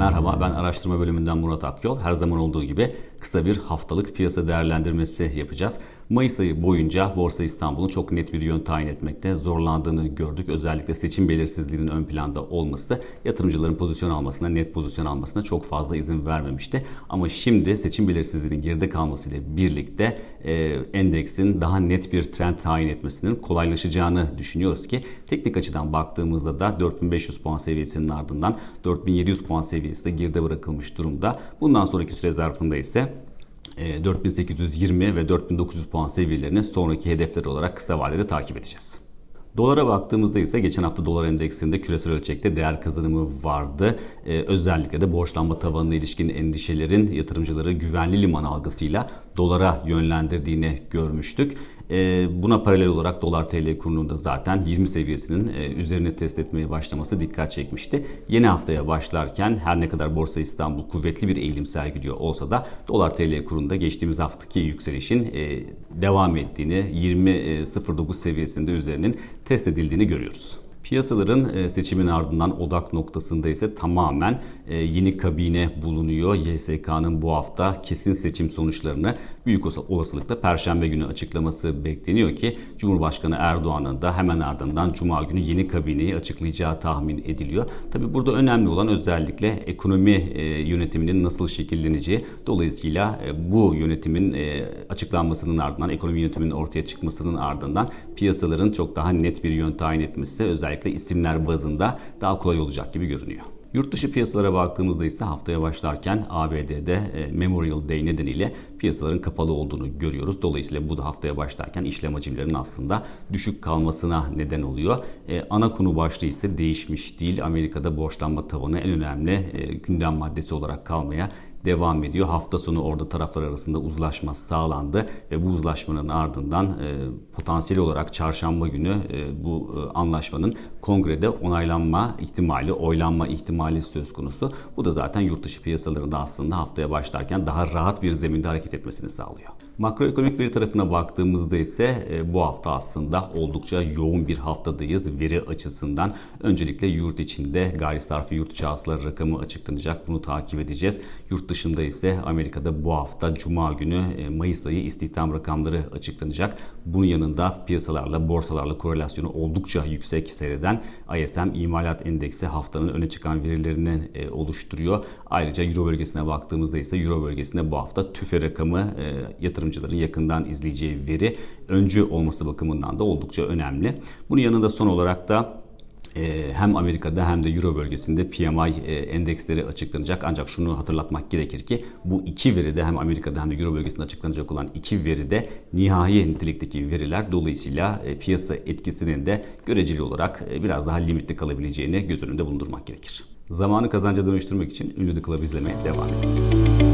Araştırma Bölümünden Murat Akyol. Her zaman olduğu gibi kısa bir haftalık piyasa değerlendirmesi yapacağız. Mayıs ayı boyunca Borsa İstanbul'un çok net bir yön tayin etmekte zorlandığını gördük. Özellikle seçim belirsizliğinin ön planda olması yatırımcıların pozisyon almasına, net pozisyon almasına çok fazla izin vermemişti. Ama şimdi seçim belirsizliğinin geride kalmasıyla birlikte e, endeksin daha net bir trend tayin etmesinin kolaylaşacağını düşünüyoruz ki teknik açıdan baktığımızda da 4500 puan seviyesinin ardından 4700 puan seviyesi de geride bırakılmış durumda. Bundan sonraki süre zarfında ise e, 4820 ve 4900 puan seviyelerini sonraki hedefler olarak kısa vadede takip edeceğiz. Dolara baktığımızda ise geçen hafta dolar endeksinde küresel ölçekte değer kazanımı vardı. Ee, özellikle de borçlanma tavanına ilişkin endişelerin yatırımcıları güvenli liman algısıyla dolara yönlendirdiğini görmüştük. Ee, buna paralel olarak dolar TL kurunun zaten 20 seviyesinin e, üzerine test etmeye başlaması dikkat çekmişti. Yeni haftaya başlarken her ne kadar Borsa İstanbul kuvvetli bir eğilim sergiliyor olsa da dolar TL kurunda geçtiğimiz haftaki yükselişin e, devam ettiğini 20.09 seviyesinde üzerinin test edildiğini görüyoruz. Piyasaların e, seçimin ardından odak noktasında ise tamamen e, yeni kabine bulunuyor. YSK'nın bu hafta kesin seçim sonuçlarını büyük olasılıkla Perşembe günü açıklaması bekleniyor ki Cumhurbaşkanı Erdoğan'ın da hemen ardından Cuma günü yeni kabineyi açıklayacağı tahmin ediliyor. Tabi burada önemli olan özellikle ekonomi e, yönetiminin nasıl şekilleneceği. Dolayısıyla bu yönetimin açıklanmasının ardından, ekonomi yönetiminin ortaya çıkmasının ardından piyasaların çok daha net bir yön tayin etmesi özellikle özellikle isimler bazında daha kolay olacak gibi görünüyor. Yurt dışı piyasalara baktığımızda ise haftaya başlarken ABD'de e, Memorial Day nedeniyle piyasaların kapalı olduğunu görüyoruz. Dolayısıyla bu da haftaya başlarken işlem hacimlerinin aslında düşük kalmasına neden oluyor. E, ana konu başlığı ise değişmiş değil. Amerika'da borçlanma tavanı en önemli e, gündem maddesi olarak kalmaya devam ediyor. Hafta sonu orada taraflar arasında uzlaşma sağlandı ve bu uzlaşmanın ardından e, potansiyel olarak çarşamba günü e, bu e, anlaşmanın kongrede onaylanma ihtimali, oylanma ihtimali söz konusu. Bu da zaten yurt dışı piyasalarında aslında haftaya başlarken daha rahat bir zeminde hareket etmesini sağlıyor. Makroekonomik veri tarafına baktığımızda ise e, bu hafta aslında oldukça yoğun bir haftadayız veri açısından. Öncelikle yurt içinde gayri sarfi yurt içi hasılar rakamı açıklanacak. Bunu takip edeceğiz. Yurt dışında ise Amerika'da bu hafta Cuma günü e, Mayıs ayı istihdam rakamları açıklanacak. Bunun yanında piyasalarla, borsalarla korelasyonu oldukça yüksek seyreden ISM imalat endeksi haftanın öne çıkan verilerini e, oluşturuyor. Ayrıca Euro bölgesine baktığımızda ise Euro bölgesinde bu hafta tüfe rakamı yatırım yatırımcıların yakından izleyeceği veri öncü olması bakımından da oldukça önemli. Bunun yanında son olarak da e, hem Amerika'da hem de Euro bölgesinde PMI e, endeksleri açıklanacak. Ancak şunu hatırlatmak gerekir ki bu iki veride hem Amerika'da hem de Euro bölgesinde açıklanacak olan iki veride nihai nitelikteki veriler dolayısıyla e, piyasa etkisinin de göreceli olarak biraz daha limitli kalabileceğini göz önünde bulundurmak gerekir. Zamanı kazanca dönüştürmek için ünlü The Club izlemeye devam edin.